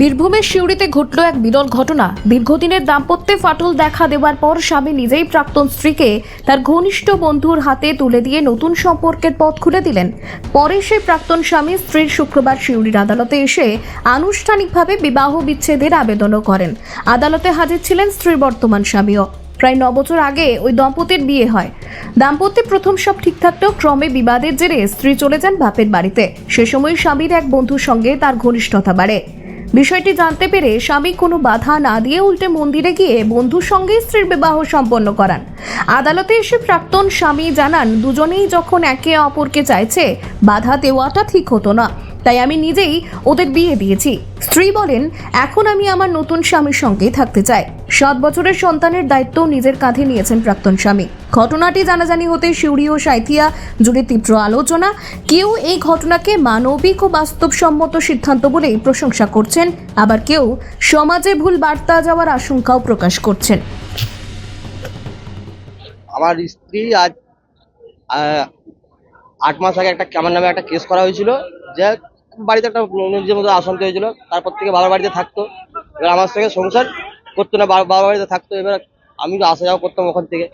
বীরভূমের শিউরিতে ঘটল এক বিরল ঘটনা। দীর্ঘদিনের দাম্পত্যে ফাটল দেখা দেওয়ার পর স্বামী নিজেই প্রাক্তন স্ত্রীকে তার ঘনিষ্ঠ বন্ধুর হাতে তুলে দিয়ে নতুন সম্পর্কের পথ খুলে দিলেন। পরে সেই প্রাক্তন স্বামী স্ত্রীর শুক্রবার শিউরির আদালতে এসে আনুষ্ঠানিকভাবে বিবাহ বিচ্ছেদের আবেদনও করেন। আদালতে হাজির ছিলেন স্ত্রীর বর্তমান স্বামীও। প্রায় ন বছর আগে ওই দম্পতির বিয়ে হয়। দাম্পত্যে প্রথম সব ঠিক থাকলেও ক্রমে বিবাদের জেরে স্ত্রী চলে যান বাপের বাড়িতে। সে সময় স্বামীর এক বন্ধুর সঙ্গে তার ঘনিষ্ঠতা বাড়ে। বিষয়টি জানতে পেরে স্বামী কোনো বাধা না দিয়ে উল্টে মন্দিরে গিয়ে বন্ধুর সঙ্গে স্ত্রীর বিবাহ সম্পন্ন করান। আদালতে এসে প্রাক্তন স্বামী জানান, দুজনেই যখন একে অপরকে চাইছে, বাধা দেওয়াটা ঠিক হতো না। তাই আমি নিজেই ওদের বিয়ে দিয়েছি। স্ত্রী বলেন, এখন আমি আমার নতুন স্বামীর সঙ্গেই থাকতে চাই। সাত বছরের সন্তানের দায়িত্ব নিজের কাঁধে নিয়েছেন প্রাক্তন স্বামী। ঘটনাটি জানাজানি হতে শিউরি ও সাঁথিয়া জুড়ে তীব্র আলোচনা। কেউ এই ঘটনাকে মানবিক ও বাস্তবসম্মত সিদ্ধান্ত বলেই প্রশংসা করছেন। আবার কেউ সমাজে ভুল বার্তা যাওয়ার আশঙ্কাও প্রকাশ করছেন। আমার স্ত্রী আজ আট মাস আগে একটা আমার নামে একটা কেস করা হয়েছিল যে বাড়িতে একটা নিজের মধ্যে অশান্তি হয়েছিল, তারপর থেকে বাবার বাড়িতে থাকতো। এবার আমার সঙ্গে সংসার করতো না, বা- বাবার বাড়িতে থাকতো, এবার আমি তো আসা যাওয়া করতাম ওখান থেকে।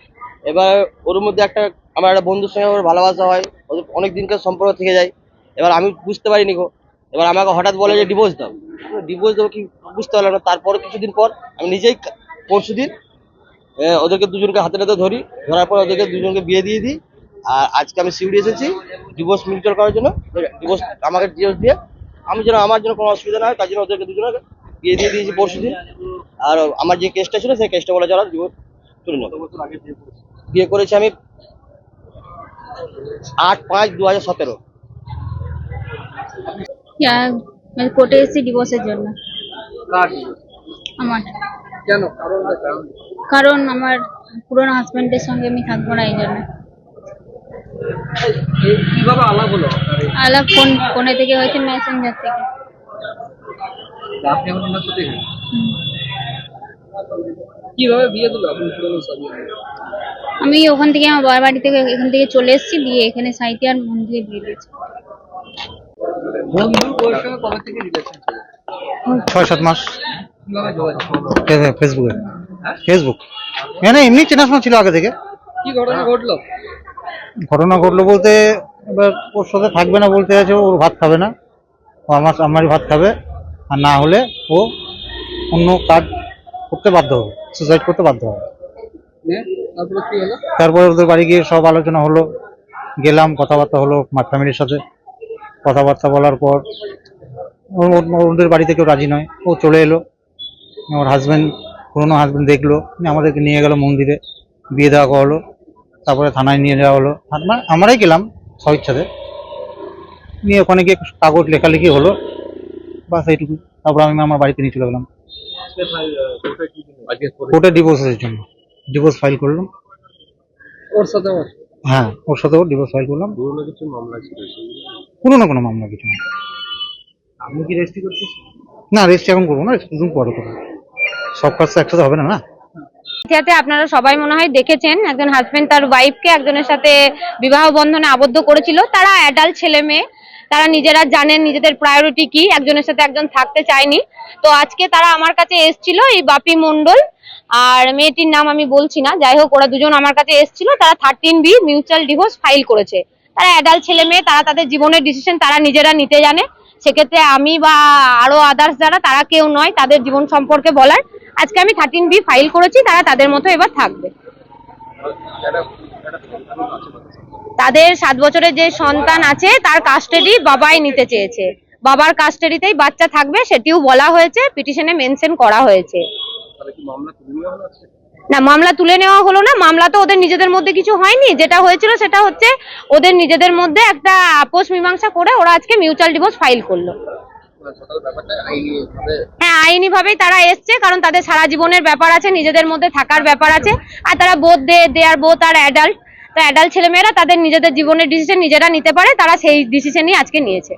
এবার ওর মধ্যে একটা, আমার একটা বন্ধুর সঙ্গে ওর ভালোবাসা হয়, ওদের অনেক দিনকার সম্পর্ক থেকে যায়। এবার আমি বুঝতে পারিনি গো। এবার আমাকে হঠাৎ বলে যে ডিভোর্স দাও। ডিভোর্স দেবো কি? বুঝতে পারলাম না। তারপর কিছুদিন পর আমি নিজেই পরশু দিন ওদেরকে দুজনকে হাতে হাতে ধরি। ধরার পর ওদেরকে দুজনকে বিয়ে দিয়ে দিই। আর আজকে আমি সিউড়ি এসেছি ডিভোর্স মিউচুয়াল করার জন্য। ডিভোর্স আমাকে ডিভোর্স দিয়ে, আমি যেন আমার জন্য কোনো অসুবিধা না হয়, তার জন্য ওদেরকে দুজনকে বিয়ে দিয়ে দিয়েছি পরশু দিন আর আমার যে কেসটা ছিল সেই কেসটা বলে যারা ডিভোর্স তুলে নেব বিয়ে করেছি আমি আট পাঁচ দু হাজার সতেরো। আমি কোর্টে এসেছি ডিভোর্সের জন্য। আমার। কেন? কারণ কারণ? আমার পুরনো হাজবেন্ডের সঙ্গে আমি থাকব না এই জন্য। আলাপ ফোন ফোনে থেকে হয়েছে মেসেঞ্জার থেকে। আপনি এখন ওনার সাথে কীভাবে বিয়ে দিল আপনি পুরনো আমি ওখান থেকে আমার বাবার বাড়ি থেকে এখান থেকে চলে এসেছি দিয়ে এখানে সাইতিয়ার মন্দিরে বিয়ে দিয়েছি। বন্ধু ওর সঙ্গে কবে থেকে রিলেশন ছয় সাত মাস। ফেসবুকে ফেসবুক? মানে এমনি চেনাশোনা ছিল আগে থেকে। কি ঘটনা ঘটলো? ঘটনা ঘটলো বলতে এবার ওর সাথে থাকবে না বলতে আছে ওর ভাত খাবে না। ও আমার আমারই ভাত খাবে আর না হলে ও অন্য কাজ করতে বাধ্য হবে সুসাইড করতে বাধ্য হবে। তারপরে ওদের বাড়ি গিয়ে সব আলোচনা হলো গেলাম কথাবার্তা হলো আমার ফ্যামিলির সাথে। কথাবার্তা বলার পর ওদের বাড়িতে কেউ রাজি নয় ও চলে এলো। আমার হাজব্যান্ড পুরোনো হাজব্যান্ড দেখল আমাদেরকে নিয়ে গেল মন্দিরে বিয়ে দেওয়া হলো তারপরে থানায় নিয়ে যাওয়া হলো। আমার আমরাই গেলাম স্বইচ্ছাতে। নিয়ে ওখানে গিয়ে কাগজ লেখালেখি হলো। বাস এইটুকু তারপর আমি আমার বাড়িতে নিয়ে চলে গেলাম। কোর্টে ডিভোর্সের জন্য। ডিভোর্স ফাইল করলাম। ওর সাথে ওর হ্যাঁ ওর সাথেও ডিভোর্স ফাইল করলাম। পুরোনো কোনো মামলা কিছু নেই। আপনি কি রেজিস্ট্রি করতেছেন? না রেজিস্ট্রি এখন করব না দুদিন পরে করব। সব কাজ তো একসাথে হবে না না? যাতে আপনারা সবাই মনে হয় দেখেছেন একজন হাজবেন্ড তার ওয়াইফকে একজনের সাথে বিবাহ বন্ধনে আবদ্ধ করেছিল। তারা অ্যাডাল্ট ছেলে মেয়ে তারা নিজেরা জানেন নিজেদের প্রায়োরিটি কি, একজনের সাথে একজন থাকতে চায়নি। তো আজকে তারা আমার কাছে এসেছিল এই বাপি মন্ডল আর মেয়েটির নাম আমি বলছি না, যাই হোক ওরা দুজন আমার কাছে এসেছিল, তারা thirteen B mutual divorce file করেছে। তারা অ্যাডাল্ট ছেলে মেয়ে, তারা তাদের জীবনের ডিসিশন তারা নিজেরা নিতে জানে। সেক্ষেত্রে আমি বা আরও আদার্স যারা, তারা কেউ নয়, তাদের জীবন সম্পর্কে বলার। আজকে আমি থার্টিন বি ফাইল করেছি, তারা তাদের মতো এবার থাকবে। তাদের সাত বছরের যে সন্তান আছে তার কাস্টাডি বাবাই নিতে চেয়েছে। বাবার কাস্টাডিতেই বাচ্চা থাকবে সেটিও বলা হয়েছে পিটিশনে মেনশন করা হয়েছে। না মামলা তুলে নেওয়া হলো না মামলা তো ওদের নিজেদের মধ্যে কিছু হয়নি। যেটা হয়েছিল সেটা হচ্ছে ওদের নিজেদের মধ্যে একটা আপোষ মীমাংসা করে ওরা আজকে মিউচুয়াল ডিভোর্স ফাইল করল। হ্যাঁ আইনি ভাবেই তারা এসছে কারণ তাদের সারা জীবনের ব্যাপার আছে নিজেদের মধ্যে থাকার ব্যাপার আছে। আর তারা বোধ দে দে আর বোধ আর অ্যাডাল্ট অ্যাডাল্ট ছেলেমেয়েরা তাদের নিজেদের জীবনের ডিসিশন নিজেরা নিতে পারে তারা সেই ডিসিশনই আজকে নিয়েছে।